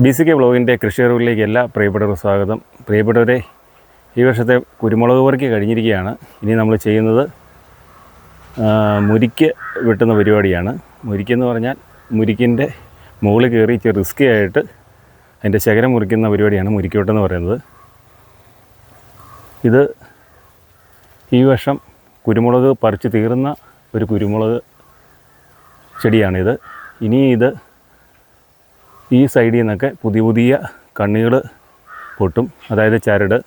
B C K ബ്ലോഗിന്റെ കൃഷിയറിവിലേക്ക് എല്ലാ പ്രിയപ്പെട്ടവർക്കും സ്വാഗതം. പ്രിയപ്പെട്ടവരെ ഈ വർഷത്തെ കുരുമുളക് പറിക്ക് കഴിഞ്ഞിരിക്കുകയാണ്. ഇനി നമ്മൾ ചെയ്യുന്നത് മുരിക്ക് വെട്ടുന്ന പരിപാടിയാണ്. മുരിക്കെന്ന് പറഞ്ഞാൽ മുരിക്കിന്റെ മുകളിൽ കയറി ഇച്ചിരി റിസ്കി ആയിട്ട് അതിന്റെ ശകരം മുറിക്കുന്ന പരിപാടിയാണ് മുരിക്ക് വെട്ടെന്ന് പറയുന്നത്. ഇത് ഈ വർഷം കുരുമുളക് പറിച്ച് തീർന്ന ഒരു കുരുമുളക് ചെടിയാണിത്. ഇനി ഇത് ഈ സൈഡിൽ നിന്നൊക്കെ പുതിയ പുതിയ കണ്ണികൾ പൊട്ടും. അതായത് ചരട്.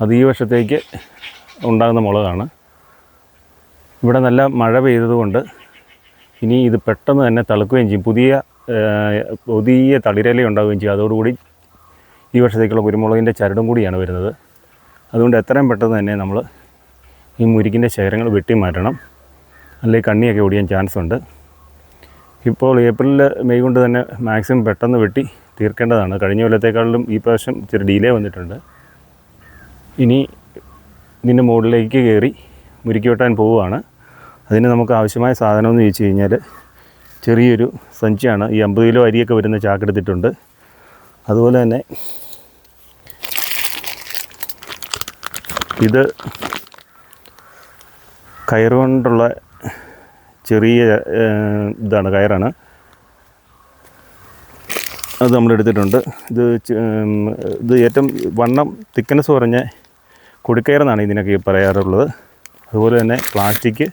അത് ഈ വർഷത്തേക്ക് ഉണ്ടാകുന്ന മുളകാണ്. ഇവിടെ നല്ല മഴ പെയ്തതുകൊണ്ട് ഇനി ഇത് പെട്ടെന്ന് തന്നെ തളുക്കുകയും ചെയ്യും. പുതിയ പുതിയ തളിരല ഉണ്ടാവുകയും ചെയ്യും. അതോടുകൂടി ഈ വർഷത്തേക്കുള്ള കുരുമുളകിന്റെ ചരടും കൂടിയാണ് വരുന്നത്. അതുകൊണ്ട് എത്രയും പെട്ടെന്ന് തന്നെ നമ്മൾ ഈ മുരിക്കിന്റെ ശേഖരങ്ങൾ വെട്ടി മാറ്റണം അല്ലെങ്കിൽ കണ്ണിയൊക്കെ ഓടിയാൻ ചാൻസ് ഉണ്ട് ഇപ്പോൾ ഏപ്രിൽ മെയ് കൊണ്ട് തന്നെ മാക്സിമം പെട്ടെന്ന് വെട്ടി തീർക്കേണ്ടതാണ്. കഴിഞ്ഞ കൊല്ലത്തേക്കാളിലും ഈ പ്രാവശ്യം ഇച്ചിരി ഡിലേ വന്നിട്ടുണ്ട്. ഇനി ഇതിന്റെ മുകളിലേക്ക് കയറി മുരുക്കി വെട്ടാൻ പോവുകയാണ്. അതിന് നമുക്ക് ആവശ്യമായ സാധനം എന്ന് ചോദിച്ചു കഴിഞ്ഞാൽ ചെറിയൊരു സഞ്ചിയാണ്. ഈ അമ്പത് കിലോ അരിയൊക്കെ വരുന്ന ചാക്കെടുത്തിട്ടുണ്ട് അതുപോലെ തന്നെ ഇത് കയറ് കൊണ്ടുള്ള ചെറിയ ഇതാണ് കയറാണ്. അത് നമ്മൾ എടുത്തിട്ടുണ്ട്. ഇത് ഇത് ഏറ്റവും വണ്ണം തിക്കനസ് കുറഞ്ഞ കൊടിക്കയറെന്നാണ് ഇതിനൊക്കെ പറയാറുള്ളത്. അതുപോലെ തന്നെ പ്ലാസ്റ്റിക്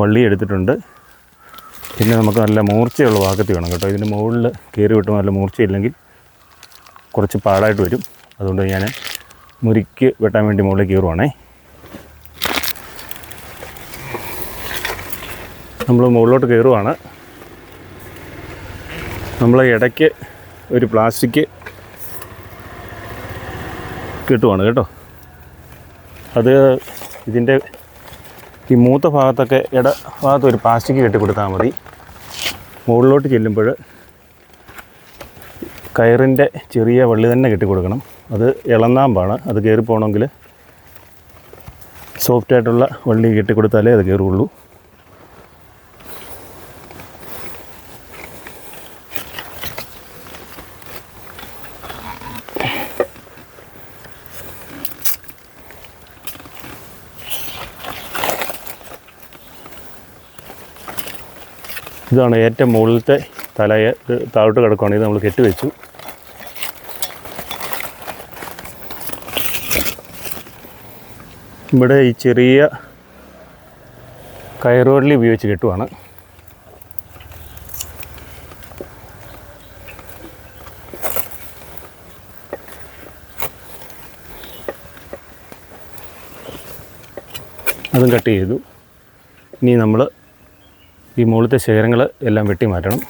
വള്ളി എടുത്തിട്ടുണ്ട്. പിന്നെ നമുക്ക് നല്ല മൂർച്ചയുള്ള ഭാഗത്ത് വേണം കേട്ടോ. ഇതിന്റെ മുകളിൽ കയറി വിട്ട് നല്ല മൂർച്ചയില്ലെങ്കിൽ കുറച്ച് പാടായിട്ട് വരും. അതുകൊണ്ട് ഞാൻ മുരിക്ക് വെട്ടാൻ വേണ്ടി മുകളിൽ കയറുവാണേ. നമ്മൾ മുകളിലോട്ട് കയറുവാണ്. നമ്മൾ ഇടയ്ക്ക് ഒരു പ്ലാസ്റ്റിക് കിട്ടുവാണ് കേട്ടോ. അത് ഇതിന്റെ ഈ മൂത്ത ഭാഗത്തൊക്കെ ഇട ഭാഗത്ത് ഒരു പ്ലാസ്റ്റിക് കെട്ടി കൊടുത്താൽ മതി. മുകളിലോട്ട് ചെല്ലുമ്പോൾ കയറിന്റെ ചെറിയ വള്ളി തന്നെ കെട്ടി കൊടുക്കണം അത് ഇളന്നാമ്പാണ് അത് കയറി പോകണമെങ്കിൽ സോഫ്റ്റായിട്ടുള്ള വള്ളി കെട്ടി കൊടുത്താലേ അത് കയറുള്ളൂ ഇതാണ് ഏറ്റവും മുകളിലത്തെ തലയെ താഴോട്ട് കിടക്കുകയാണ് ഇത് നമ്മൾ കെട്ടിവെച്ചു ഇവിടെ ഈ ചെറിയ കയറോഡിൽ ഉപയോഗിച്ച് കെട്ടുവാണ്. അതും കട്ട് ചെയ്തു. ഇനി നമ്മൾ ഈ മുകളിലത്തെ ശേഖരങ്ങൾ എല്ലാം വെട്ടി മാറ്റണം.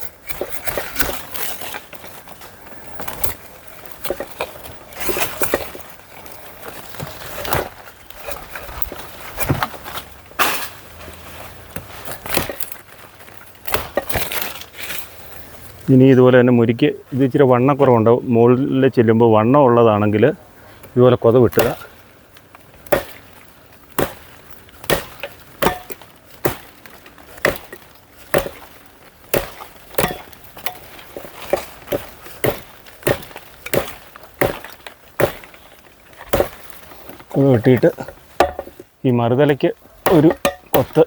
ഇനി ഇതുപോലെ തന്നെ മുരിക്ക് ഇത് ഇച്ചിരി വണ്ണക്കുറവുണ്ടാവും മുകളിൽ ചെല്ലുമ്പോൾ വണ്ണം ഉള്ളതാണെങ്കിൽ ഇതുപോലെ കൊത വിട്ടുക. അത് വെട്ടിയിട്ട് ഈ മറുതലയ്ക്ക് ഒരു കൊത്ത്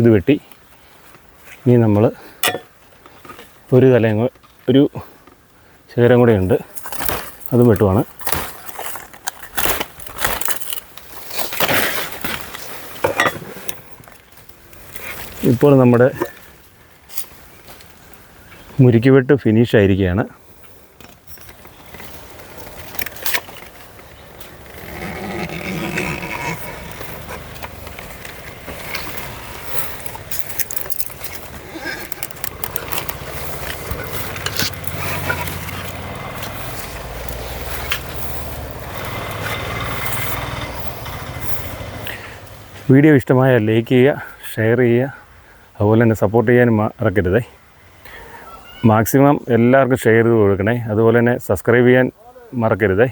ഇത് വെട്ടി. ഇനി നമ്മൾ ഒരു തലയും ഒരു ശേഖരം കൂടെ ഉണ്ട്. അതും വെട്ടുവാണ്. ഇപ്പോൾ നമ്മുടെ മുരുക്കിവെട്ട് ഫിനിഷ് ആയിരിക്കുകയാണ്. വീഡിയോ ഇഷ്ടമായാൽ ലൈക്ക് ചെയ്യുക ഷെയർ ചെയ്യുക അതുപോലെ തന്നെ സപ്പോർട്ട് ചെയ്യാനും മറക്കരുതേ. മാക്സിമം എല്ലാവർക്കും ഷെയർ ചെയ്ത് കൊടുക്കണേ. അതുപോലെ തന്നെ സബ്സ്ക്രൈബ് ചെയ്യാൻ മറക്കരുതേ.